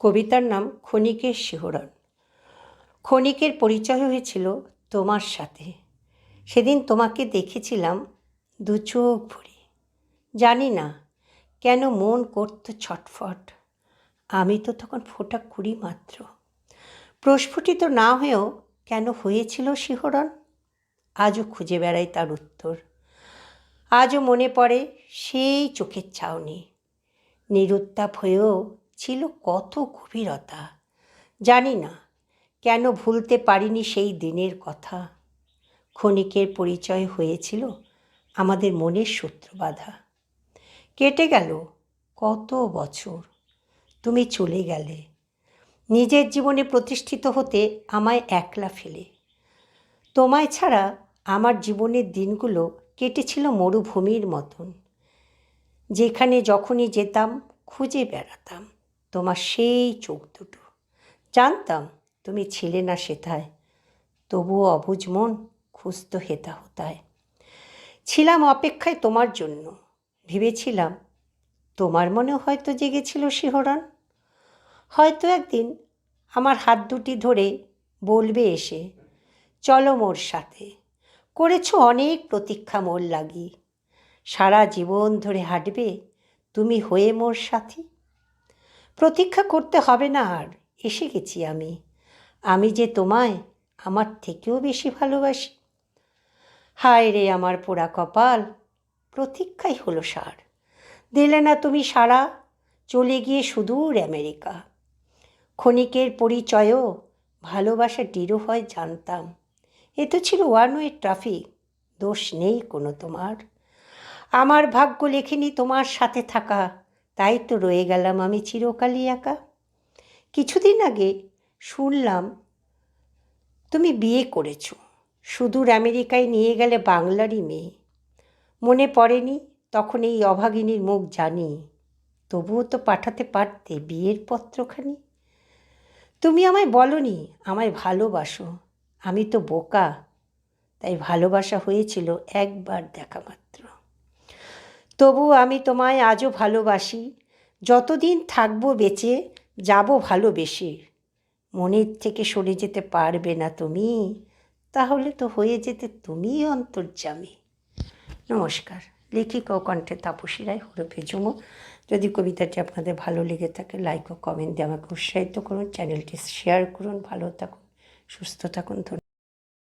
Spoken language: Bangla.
কবিতার নাম ক্ষণিকের শিহরণ। ক্ষণিকের পরিচয় হয়েছিল তোমার সাথে। সেদিন তোমাকে দেখেছিলাম দু চোখ ভরে। জানি না কেন মন করত ছটফট। আমি তো তখন ফোটা কুড়ি মাত্র। প্রস্ফুটিত না হয়েও কেন হয়েছিল শিহরণ? আজও খুঁজে বেড়াই তার উত্তর। আজও মনে পড়ে সেই চোখের ছাউনি। নিরুত্তাপ হয়েও ছিল কত গভীরতা। জানি না কেন ভুলতে পারিনি সেই দিনের কথা। ক্ষণিকের পরিচয় হয়েছিল আমাদের মনের সূত্র বাঁধা। কেটে গেল কত বছর। তুমি চলে গেলে। নিজের জীবনে প্রতিষ্ঠিত হতে আমায় একলা ফেলে। তোমায় ছাড়া আমার জীবনের দিনগুলো কেটেছিল মরুভূমির মতন। যেখানে যখনই যেতাম, খুঁজে বেড়াতাম। তোমার সেই চোখ দুটো। জানতাম তুমি ছিলে না সেথায়, তবুও অবুঝ মন খুঁজত হেতা হতায়। ছিলাম অপেক্ষায় তোমার জন্য, ভেবেছিলাম তোমার মনে হয়তো জেগেছিল শিহরণ। হয়তো একদিন আমার হাত দুটি ধরে বলবে এসে, চলো মোর সাথে, করেছ অনেক প্রতীক্ষা মোর লাগি। সারা জীবন ধরে হাঁটবে তুমি হয়ে মোর সাথী। প্রতীক্ষা করতে হবে না আর। এসে গেছি আমি। আমি যে তোমায়, আমার থেকেও বেশি ভালোবাসি। হায় রে আমার পোড়া কপাল, প্রতীক্ষাই হলো সার। দিলে না তুমি সারা, চলে গিয়ে সুদূর আমেরিকা। ক্ষণিকের পরিচয়ও, ভালোবাসা দৃঢ় হয় জানতাম। এ তো ছিল ওয়ান ওয়ে ট্রাফিক, দোষ নেই কোনো তোমার। আমার ভাগ্য লেখেনি তোমার সাথে থাকা তাই তো রয়ে গেলাম আমি চিরকালই একা। কিছুদিন আগে শুনলাম, তুমি বিয়ে করেছ। সুদূর আমেরিকায় নিয়ে গেলে বাংলারই মেয়ে। মনে পড়েনি তখন এই অভাগিনীর মুখ জানি। তবুও তো পাঠাতে পারতে বিয়ের পত্রখানি। তুমি আমায় বলনি, আমায় ভালোবাসো। আমি তো বোকা। তাই ভালোবাসা হয়েছিল একবার দেখা মাত্র। তবু আমি তোমায় আজও ভালোবাসি। যতদিন থাকব বেঁচে, যাব ভালোবেসে মনের থেকে সরে যেতে পারবে না তুমি, তাহলে তো হয়ে যেতে তুমিই অন্তর্যামী। নমস্কার। লেখিকা ও কণ্ঠে তাপসী রায় হরফে জুমো। যদি কবিতাটি আপনাদের ভালো লেগে থাকে লাইক ও কমেন্ট দিয়ে আমাকে উৎসাহিত করুন চ্যানেলটি শেয়ার করুন, ভালো থাকুন, সুস্থ থাকুন